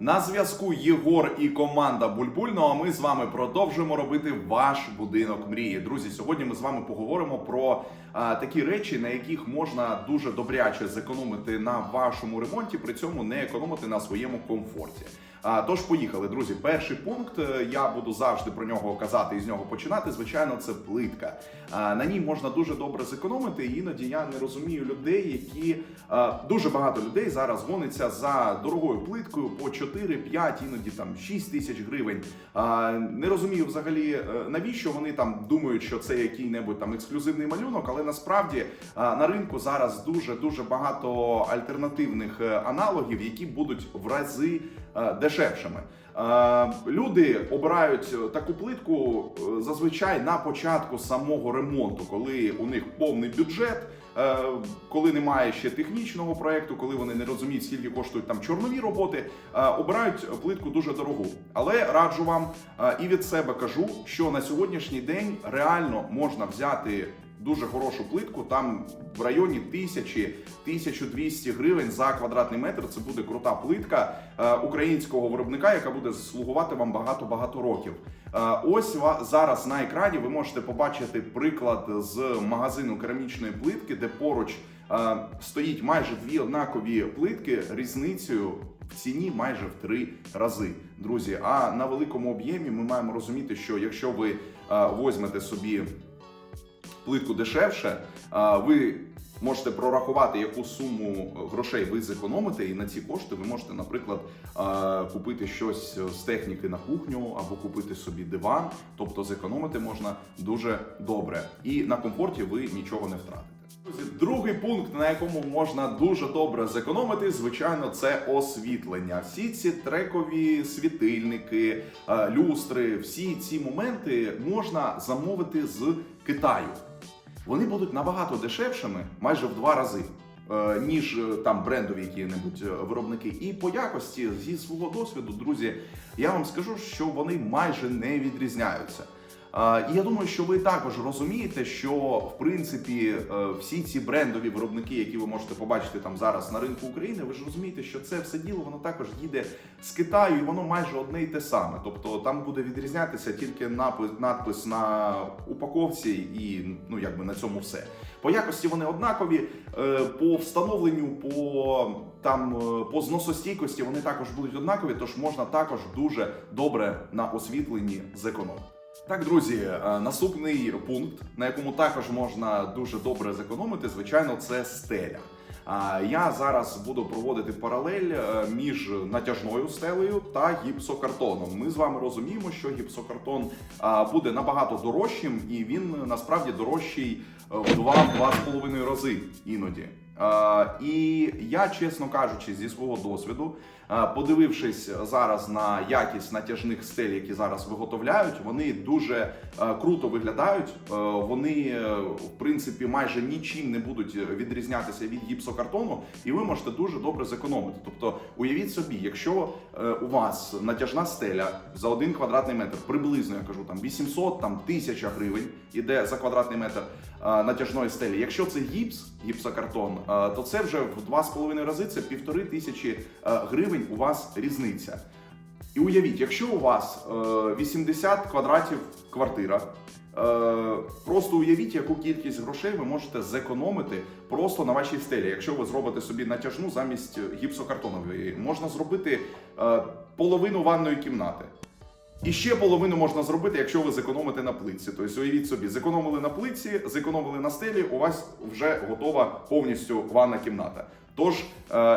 На зв'язку Єгор і команда Бульбуль. Ну а ми з вами продовжуємо робити ваш будинок мрії. Друзі, сьогодні ми з вами поговоримо про а, такі речі, на яких можна дуже добряче зекономити на вашому ремонті, при цьому не економити на своєму комфорті. А, тож поїхали, друзі. Перший пункт е, я буду завжди про нього казати і з нього починати. Звичайно, це плитка. На ній можна дуже добре зекономити. І іноді я не розумію людей, які дуже багато людей зараз гониться за дорогою плиткою по 4-5, іноді там 6 тисяч гривень. Не розумію взагалі е, навіщо вони там думають, що це який-небудь там ексклюзивний малюнок, але насправді на ринку зараз дуже дуже багато альтернативних е, аналогів, які будуть в рази дешевшими. Е, Люди обирають е, таку плитку е, зазвичай на початку самого ремонту, коли у них повний бюджет. е, Коли немає ще технічного проекту, коли вони не розуміють, скільки коштують там чорнові роботи, е, обирають плитку дуже дорогу. Але раджу вам е, і від себе кажу, що на сьогоднішній день реально можна взяти дуже хорошу плитку, там в районі 1000-1200 гривень за квадратний метр. Це буде крута плитка е, українського виробника, яка буде слугувати вам багато-багато років. Е, Ось зараз на екрані ви можете побачити приклад з магазину керамічної плитки, де поруч е, стоїть майже дві однакові плитки різницею. В ціні майже в три рази, друзі. А на великому об'ємі ми маємо розуміти, що якщо ви возьмете собі плитку дешевше, ви можете прорахувати, яку суму грошей ви зекономите, і на ці кошти ви можете, наприклад, купити щось з техніки на кухню або купити собі диван. Тобто зекономити можна дуже добре, і на комфорті ви нічого не втратите. Другий пункт, на якому можна дуже добре зекономити, звичайно, це освітлення. Всі ці трекові світильники, люстри, всі ці моменти можна замовити з Китаю. Вони будуть набагато дешевшими, майже в два рази. е, Ніж е, там брендові які-небудь е, виробники, і по якості зі свого досвіду, друзі, я вам скажу, що вони майже не відрізняються. І я думаю, що ви також розумієте, що в принципі е, всі ці брендові виробники, які ви можете побачити там зараз на ринку України, ви ж розумієте, що це все діло воно також їде з Китаю, і воно майже одне й те саме. Тобто там буде відрізнятися тільки напис, надпис на упаковці, і ну якби на цьому все. По якості вони однакові, е, по встановленню, по там е, по зносостійкості вони також будуть однакові, тож можна також дуже добре на освітленні зекономити. Так, друзі, е, наступний пункт, на якому також можна дуже добре зекономити, звичайно, це стеля. Я зараз буду проводити паралель е, між натяжною стелею та гіпсокартоном. Ми з вами розуміємо, що гіпсокартон буде набагато дорожчим, і він насправді дорожчий е, в 2-2,5 рази іноді. І я, чесно кажучи, зі свого досвіду, подивившись зараз на якість натяжних стель, які зараз виготовляють, вони дуже е, круто виглядають. Е, Вони, е, в принципі, майже нічим не будуть відрізнятися від гіпсокартону, і ви можете дуже добре зекономити. Тобто, уявіть собі, якщо у вас натяжна стеля за один квадратний метр, приблизно я кажу там 800, там 1000 гривень іде за квадратний метр натяжної стелі. Якщо це гіпс, гіпсокартон, е, то це вже в 2,5 рази це півтори тисячі е, гривень у вас різниця. І уявіть, якщо у вас е, 80 квадратів квартира, е, просто уявіть, яку кількість грошей ви можете зекономити просто на вашій стелі. Якщо ви зробите собі натяжну замість гіпсокартонової, можна зробити е, половину ванної кімнати. І ще половину можна зробити, якщо ви зекономите на плитці. Тобто, уявіть собі, зекономили на плитці, зекономили на стелі, у вас вже готова повністю ванна кімната. Тож е,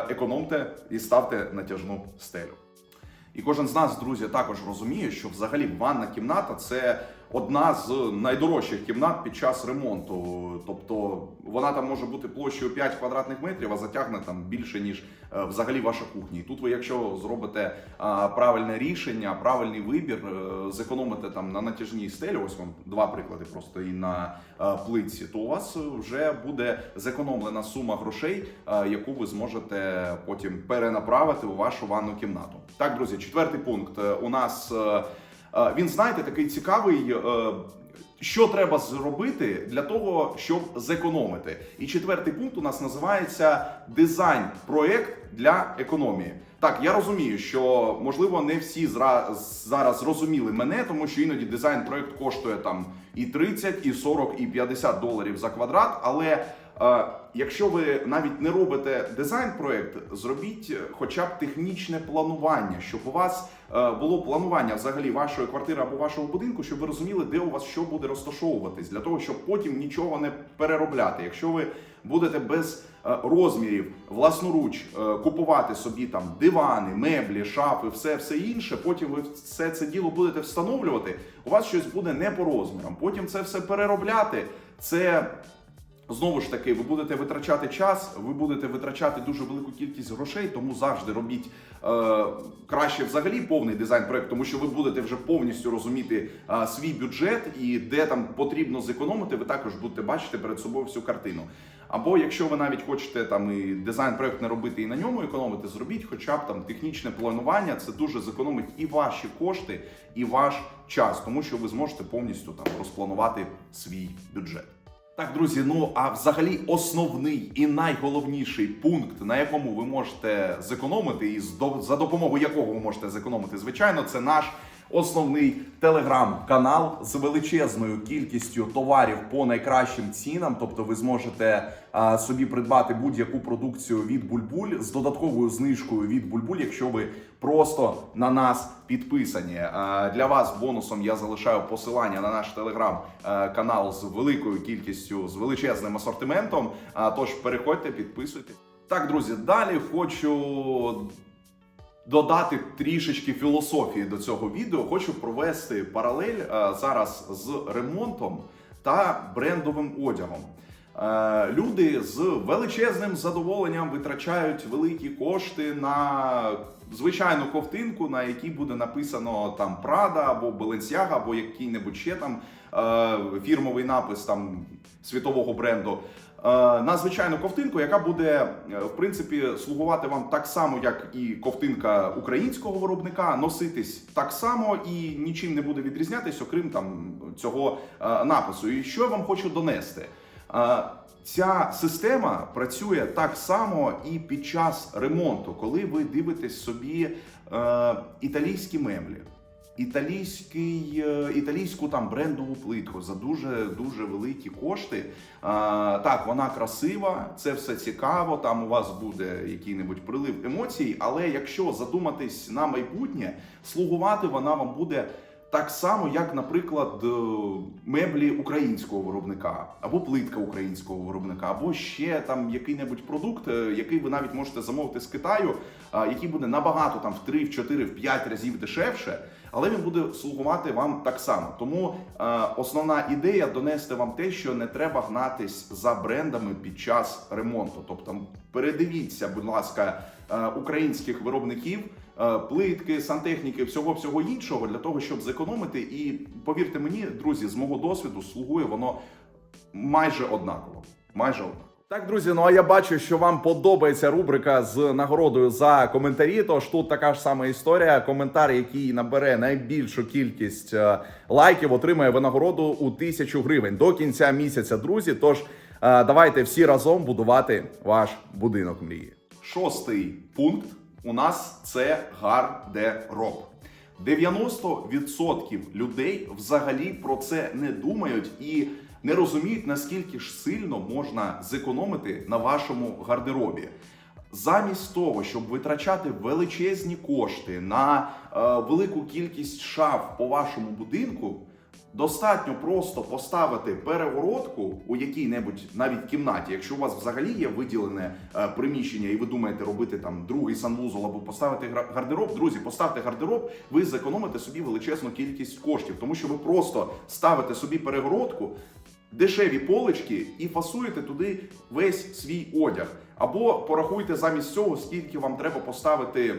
економте і ставте натяжну стелю. І кожен з нас, друзі, також розуміє, що взагалі ванна кімната це одна з найдорожчих кімнат під час ремонту. Тобто вона там може бути площею 5 квадратних метрів, а затягне там більше ніж е, взагалі ваша кухня. І тут ви, якщо зробите правильне рішення, правильний вибір, е, зекономите там на натяжній стелі, ось вам два приклади просто і на е, плитці, то у вас вже буде зекономлена сума грошей, яку ви зможете потім перенаправити у вашу ванну кімнату. Так, друзі, четвертий пункт у нас. Е, Він знаєте такий цікавий. е, Що треба зробити для того, щоб зекономити? І четвертий пункт у нас називається дизайн проект для економії. Так, я розумію, що можливо не всі зараз зрозуміли мене, тому що іноді дизайн проект коштує там і 30, і 40, і 50 доларів за квадрат. Але якщо ви навіть не робите дизайн проект, зробіть хоча б технічне планування, щоб у вас е, було планування взагалі вашої квартири або вашого будинку, щоб ви розуміли, де у вас що буде розташовуватись, для того, щоб потім нічого не переробляти. Якщо ви будете без е, розмірів власноруч е, купувати собі там дивани, меблі, шафи, все, все інше. Потім ви все це діло будете встановлювати. У вас щось буде не по розмірам. Потім це все переробляти. Це Знову ж таки, ви будете витрачати час, ви будете витрачати дуже велику кількість грошей, тому завжди робіть е, краще взагалі повний дизайн проект, тому що ви будете вже повністю розуміти е, свій бюджет і де там потрібно зекономити, ви також будете бачити перед собою всю картину. Або якщо ви навіть хочете там і дизайн проект не робити і на ньому економити, зробіть хоча б там технічне планування. Це дуже зекономить і ваші кошти, і ваш час, тому що ви зможете повністю там розпланувати свій бюджет. Так, друзі, ну а взагалі основний і найголовніший пункт, на якому ви можете зекономити, і за допомогою якого ви можете зекономити, звичайно, це наш основний телеграм-канал з величезною кількістю товарів по найкращим цінам. Тобто, ви зможете а, собі придбати будь-яку продукцію від Бульбуль з додатковою знижкою від Бульбуль, якщо ви просто на нас підписані. А, Для вас бонусом я залишаю посилання на наш телеграм-канал з великою кількістю, з величезним асортиментом. А, Тож переходьте, підписуйтесь. Так, друзі, далі хочу додати трішечки філософії до цього відео. Хочу провести паралель е, зараз з ремонтом та брендовим одягом. Е, Люди з величезним задоволенням витрачають великі кошти на звичайну ковтинку, на якій буде написано там Prada або Balenciaga, або який-небудь ще там е, фірмовий напис там світового бренду. Е, На звичайну ковтинку, яка буде е, в принципі слугувати вам так само, як і ковтинка українського виробника, носитись так само і нічим не буде відрізнятись, окрім там цього е, напису. І що я вам хочу донести? Ця система працює так само і під час ремонту, коли ви дивитесь собі е, італійські меблі, італійський, е, італійську там брендову плитку за дуже дуже великі кошти. А, так, вона красива, це все цікаво. Там у вас буде який-небудь прилив емоцій. Але якщо задуматись на майбутнє, слугувати вона вам буде. Так само, як, наприклад, е, меблі українського виробника, або плитка українського виробника, або ще там який-небудь продукт, е, який ви навіть можете замовити з Китаю, який буде набагато там в 3, в 4, в 5 разів дешевше, але він буде слугувати вам так само. Тому е, основна ідея донести вам те, що не треба гнатись за брендами під час ремонту. Тобто, передивіться, будь ласка, е, українських виробників е, плитки, сантехніки, всього всього іншого для того, щоб зекономити. І повірте мені, друзі, з мого досвіду слугує воно майже однаково. Майже однаково. Так, друзі, ну а я бачу, що вам подобається рубрика з нагородою за коментарі. Тож тут така ж сама історія. Коментар, який набере найбільшу кількість е, лайків, отримає винагороду у тисячу гривень до кінця місяця, друзі. Тож е, давайте всі разом будувати ваш будинок мрії. Шостий пункт у нас це гардероб. 90% людей взагалі про це не думають і не розуміють, наскільки ж сильно можна зекономити на вашому гардеробі. Замість того, щоб витрачати величезні кошти на е, велику кількість шаф по вашому будинку, достатньо просто поставити перегородку у якій-небудь навіть кімнаті, якщо у вас взагалі є виділене е, приміщення, і ви думаєте робити там другий санвузол або поставити гардероб. Друзі, поставте гардероб, ви зекономите собі величезну кількість коштів, тому що ви просто ставите собі перегородку. Дешеві полички і фасуєте туди весь свій одяг. Або порахуйте замість цього, скільки вам треба поставити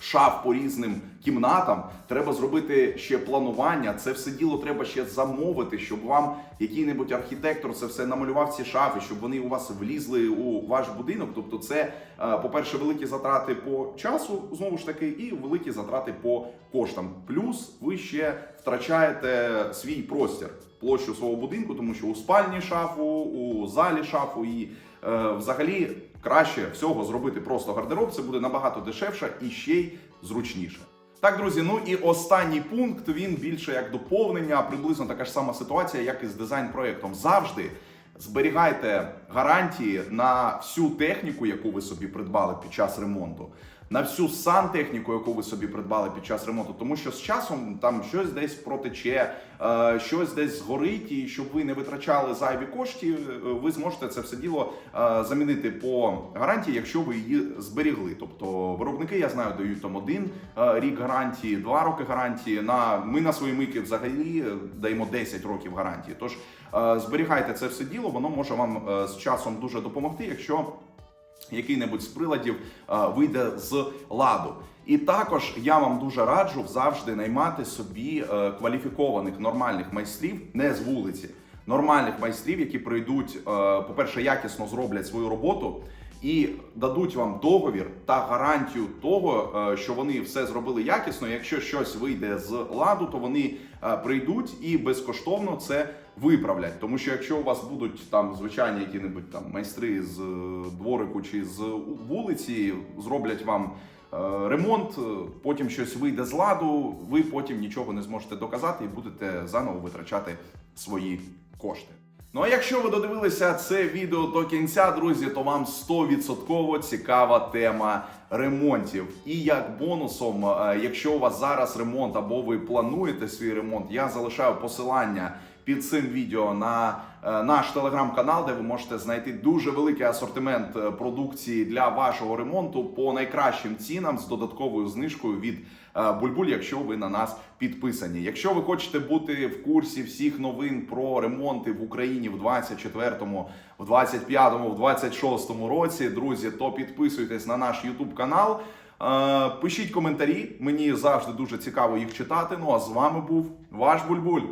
шаф по різним кімнатам. Треба зробити ще планування. Це все діло треба ще замовити, щоб вам який-небудь архітектор це все намалював ці шафи, щоб вони у вас влізли у ваш будинок. Тобто, це, е, по-перше, великі затрати по часу, знову ж таки, і великі затрати по коштам. Плюс ви ще втрачаєте свій простір, площу свого будинку, тому що у спальні шафу, у залі шафу і е, взагалі краще всього зробити просто гардероб. Це буде набагато дешевше і ще й зручніше. Так, друзі, ну і останній пункт він більше як доповнення, приблизно така ж сама ситуація, як і з дизайн-проєктом. Завжди зберігайте гарантії на всю техніку, яку ви собі придбали під час ремонту, на всю сантехніку, яку ви собі придбали під час ремонту, тому що з часом там щось десь протече, е, щось десь згорить, і щоб ви не витрачали зайві кошти, е, ви зможете це все діло е, замінити по гарантії, якщо ви її зберігли. Тобто виробники, я знаю, дають там один рік гарантії, два роки гарантії. На ми на свої мийки взагалі даємо 10 років гарантії. Тож зберігайте це все діло, воно може вам е, з часом дуже допомогти, якщо який-небудь з приладів е, вийде з ладу. І також я вам дуже раджу завжди наймати собі е, кваліфікованих нормальних майстрів, не з вулиці, нормальних майстрів, які прийдуть, по-перше, якісно зроблять свою роботу. І дадуть вам договір та гарантію того, що вони все зробили якісно. Якщо щось вийде з ладу, то вони прийдуть і безкоштовно це виправлять. Тому що якщо у вас будуть там звичайні які-небудь там майстри з е, дворику чи з вулиці, зроблять вам е, ремонт, е, потім щось вийде з ладу, ви потім нічого не зможете доказати і будете заново витрачати свої кошти. Ну а якщо ви додивилися це відео до кінця, друзі, то вам 100% цікава тема ремонтів. І як бонусом, якщо у вас зараз ремонт або ви плануєте свій ремонт, я залишаю посилання під цим відео на е, наш телеграм-канал, де ви можете знайти дуже великий асортимент е, продукції для вашого ремонту по найкращим цінам з додатковою знижкою від е, Бульбуль, якщо ви на нас підписані. Якщо ви хочете бути в курсі всіх новин про ремонти в Україні в 24-му, в 25-му, в 26-му році, друзі, то підписуйтесь на наш YouTube канал. Пишіть коментарі, мені завжди дуже цікаво їх читати. Ну а з вами був ваш Бульбуль.